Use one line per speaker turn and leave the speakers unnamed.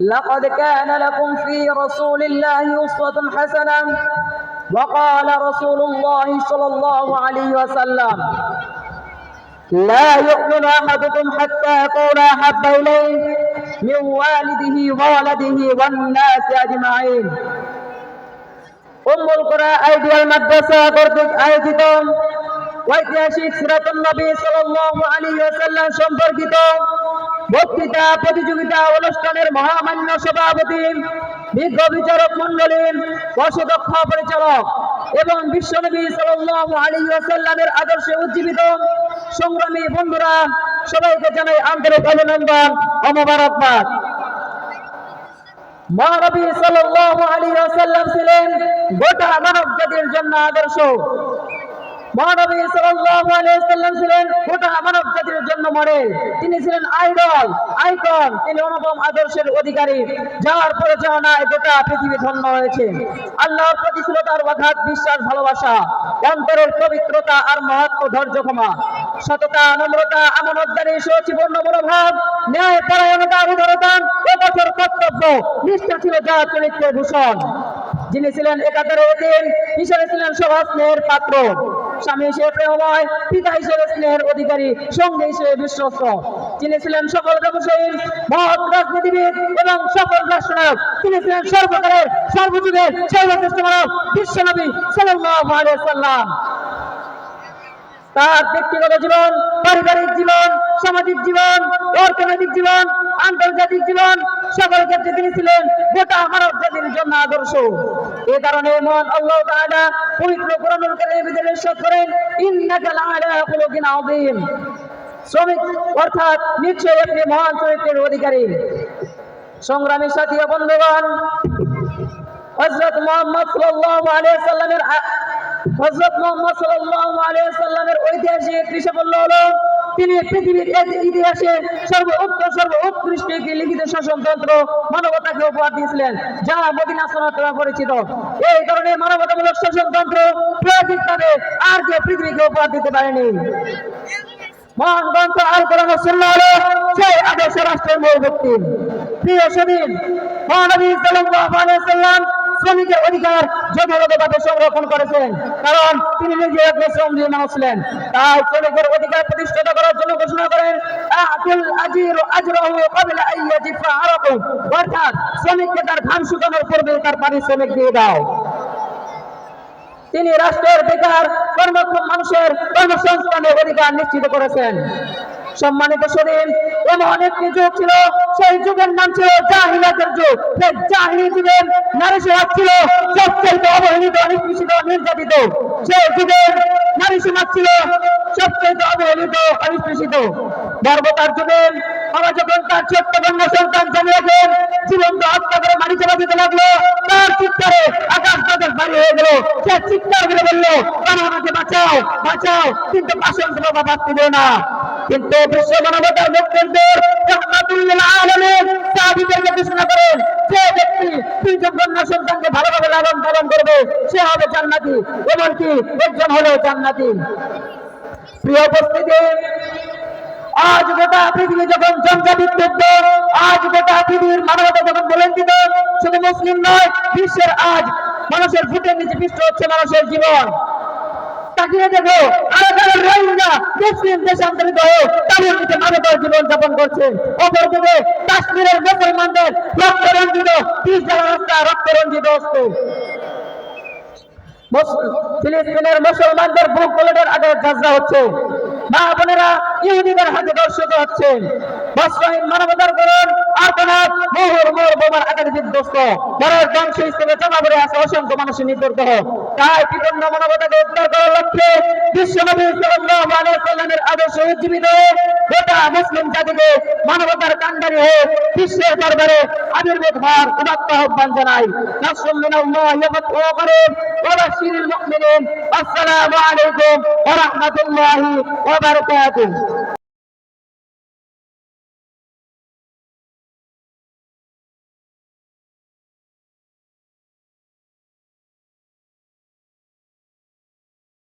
لقد كان لكم في رسول الله أسوة حسنة وقال رسول الله صلى الله عليه وسلم لا يؤمن أحدكم حتى يكون أحب إليه من والده وولده والناس أجمعين উম্মুল কোরআন ideal মাদ্রাসা কর্তৃক আয়োজিত ঐতিহাসিক সিরাতুন নবী সাল্লাল্লাহু আলাইহি ওয়াসাল্লাম সম্পর্কিত বক্তৃতা, প্রতিযোগিতা, অনুষ্ঠানের মহামান্য সভাপতি, বিজ্ঞ বিচারক মণ্ডলী বর্ষদক্ষ পরিচালক এবং বিশ্বনবী সাল্লাল্লাহু আলাইহি ওয়াসাল্লামের আদর্শে উজ্জীবিত সংগ্রামী বন্ধুরা, সবাইকে জানাই আন্তরিক অভিনন্দন ও মহানবী সাল্লাল্লাহু আলাইহি ওয়াসাল্লাম ছিলেন গোটা মানব জাতির জন্য আদর্শ। মহানবী ছিলেন গোটা জন্য তিনি ছিলেন আইডল তিনি অনুপম আদর্শের অধিকারী গোটা বিশ্বাস, ভালোবাসা, অন্তরের পবিত্রতা আর মহত্ব ধৈর্য ক্ষমা। সততা, নম্রতা, আমানতদারি সচিবর্ণ মনোভাব, ন্যায় পরায়ণতা কর্তব্য, নিষ্ঠা ছিল যা চরিত্রের ভূষণ। যিনি ছিলেন একাধারে এতিম হিসেবে ছিলেন স্নেহের পাত্র। স্বামী হিসেবে প্রেমময় পিতা হিসেবে স্নেহের অধিকারী, সঙ্গী হিসেবে বিশ্বস্ত। তিনি ছিলেন সকল ব্যবসায়ী মহৎ রাজনীতিবিদ এবং সকল রাষ্ট্রনায়ক, তিনি ছিলেন সর্বকালের সর্বযুগের সর্বশ্রেষ্ঠ মানব, বিশ্বনবী সাল্লাম তার ব্যক্তিগত জীবন, পারিবারিক সামাজিক জীবন, অর্থনৈতিক জীবন, আন্তর্জাতিক জীবন, সকল ক্ষেত্রে তিনি ছিলেন গোটা মানব জাতির জন্য আদর্শ। এ কারণে মহান আল্লাহ তাআলা পবিত্র কোরআনুল কারীমের ভিতরে ইরশাদ করেন ইন্নাকা লাআলা খুলুকিন আযীম। শ্রমিক অর্থাৎ নিশ্চয়ই আপনি মহান চরিত্রের অধিকারী। সংগ্রামী সাথী বন্ধুগণ, হযরত মুহাম্মদ সাল্লাল্লাহু আলাইহি সাল্লামের হযরত মুহাম্মদ সাল্লাল্লাহু আলাইহি সাল্লামের ঐতিহাসিক কৃষকল্য হলো তিনি পৃথিবীর ইতি- ইতিহাসে সর্বোচ্চ সর্ব উৎকৃষ্ট একটি লিখিত শাসনতন্ত্র মানবতাকে উপহার দিয়েছিলেন, যা মদিনা পরিচিত এই ধরনের মানবতামূলক শাসনতন্ত্র প্রায়োগিকভাবে আর কেউ পৃথিবীকে উপহার দিতে পারেনি। মহান গ্রন্থ আল কোরআন সুন্নাহ সেই আদর্শ রাষ্ট্রের মূল প্রিয় সেদিন মহানবী সাল্লাল্লাহু আলাইহি সাল্লাম শ্রমিকের অধিকার যথাযথভাবে সংরক্ষণ করেছেন। কারণ তিনি নিজে এক শ্রমজীবী মানুষ ছিলেন। তাই শ্রমিকের অধিকার প্রতিষ্ঠিত করার জন্য ঘোষণা করেন, আতুল আজির আজরাহু ক্বাবলা আন ইয়াজিফা অর্থাৎ শ্রমিককে তার ঘাম শুকানোর পূর্বে তার পারিশ্রমিক দিয়ে দাও। তিনি রাষ্ট্রের বেকার, কর্মক্ষম মানুষের কর্মসংস্থানের অধিকার নিশ্চিত করেছেন। সম্মানিত শরীর, এমন একটি যুগ ছিল, সেই যুগের নাম ছিল জাহিলাতের যুগ। সেই জাহিলি যুগের নারী সমাজ ছিল সবচেয়ে অবহেলিত নিষ্পেষিত নির্যাতিত সেই যুগের নারী সমাজ ছিল সবচেয়ে অবহেলিত অনিষ্পেষিত গর্ভতার যুগে বাবা যখন তার ছোট্ট কন্যা সন্তান জন্মে রাখেন জীবন্ত হত্যা করে মাটি চাপা লাগল, তার চিৎকারে আকাশ বাতাস বাড়ি হয়ে গেল। সে চিৎকার করে বলল বাবা আমাকে বাঁচাও বাঁচাও, কিন্তু পাশন বাবা বাঁচতে দেও না। কিন্তু বিশ্ব মানবতার রহমাতুল্লিল আলামিন করেন, যে ব্যক্তি সন্তানকে ভালোভাবে লালন পালন করবে, সে হবে একজন হলো প্রিয় উপস্থিতি, আজ গোটা পৃথিবী যখন জঞ্জা বিদ্যুৎ আজ গোটা পৃথিবীর মানবতা যখন বলন্তিত শুধু মুসলিম নয়, বিশ্বের আজ মানুষের ফুটের নিচে পৃষ্ঠ হচ্ছে মানুষের জীবন। তাকিয়ে দেখো মুসলমানদের মুসলমানদের বুক বুলেটের আগে যাত্রা হচ্ছে। মা বোনেরা ইহুদিদের হাতে দর্শিত হচ্ছে। মানবতার করুন আর্তনাদ, মোহর মোর বোমার আছে অসংখ্য মানুষের তাই লক্ষ্যে বিশ্বনবী সাল্লাল্লাহু আলাইহি সাল্লামের আদর্শ উজ্জীবিত গোটা মুসলিম জাতিকে মানবতার কান্ডারি হয়ে বিশ্বের দরবারে আবির্ভূত হওয়ার উদাত্ত আহ্বান জানাই। নাসরুম মিনাল্লাহি ওয়া করিম ওয়া বাশশিরিল মুমিনিন। আসসালামু আলাইকুম ওয়া রাহমাতুল্লাহি ওয়া বারাকাতুহু।